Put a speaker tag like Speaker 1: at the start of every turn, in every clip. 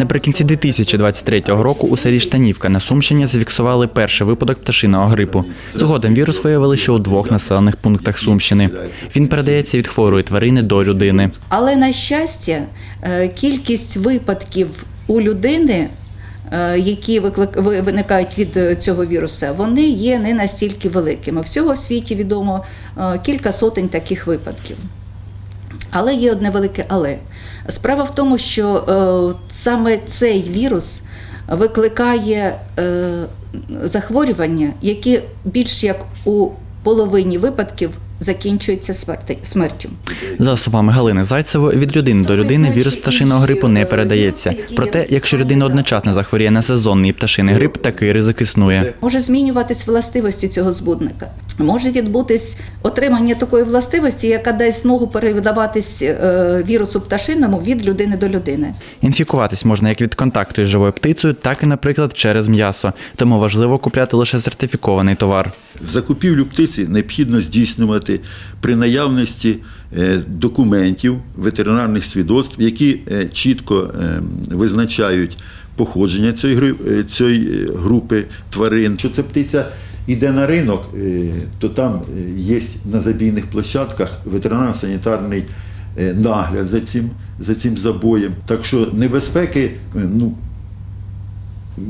Speaker 1: Наприкінці 2023 року у селі Штанівка на Сумщині зафіксували перший випадок пташиного грипу. Згодом вірус виявили ще у двох населених пунктах Сумщини. Він передається від хворої тварини до людини.
Speaker 2: Але на щастя, е, кількість випадків у людини, е, які виникають від е, цього віруса, вони є не настільки великими. Всього в світі відомо кілька сотень таких випадків. Але є одне велике але. Справа в тому, що е, саме цей вірус викликає е, захворювання, які більш як у половині випадків закінчуються смертю.
Speaker 1: За словами Галини Зайцевої, від людини до людини вірус пташиного грипу не передається. Проте, якщо людина одночасно захворіє на сезонний пташиний грип, такий ризик існує.
Speaker 2: Може змінюватись властивості цього збудника. Може відбутись отримання такої властивості, яка дасть змогу передаватись е, вірусу пташиному від людини до людини.
Speaker 1: Інфікуватись можна як від контакту із живою птицею, так і, наприклад, через м'ясо. Тому важливо купляти лише сертифікований товар.
Speaker 3: Закупівлю птиці необхідно здійснювати при наявності е, документів, ветеринарних свідоцтв, які е, чітко е, визначають походження цієї, групи тварин. Що ця птиця йде на ринок, е, то там е, є на забійних площадках ветеринарно-санітарний е, нагляд за цим, за цим забоєм. Так що небезпеки, ну,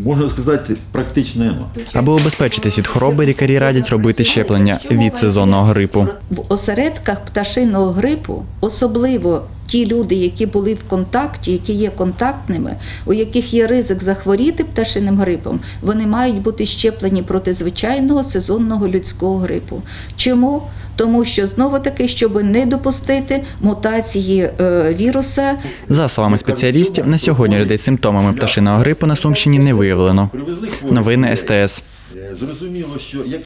Speaker 3: можна сказати, практично нема.
Speaker 1: Аби убезпечитись від хвороби, лікарі радять робити щеплення від сезонного грипу.
Speaker 2: В осередках пташиного грипу, особливо ті люди, які були в контакті, які є контактними, у яких є ризик захворіти пташиним грипом, вони мають бути щеплені проти звичайного сезонного людського грипу. Чому? Тому що знову таки, щоб не допустити мутації е, віруса
Speaker 1: За словами спеціалістів, на сьогодні людей з симптомами пташиного грипу на Сумщині не виявлено.
Speaker 3: Привезли
Speaker 1: Новини. СТС.
Speaker 3: Зрозуміло, що як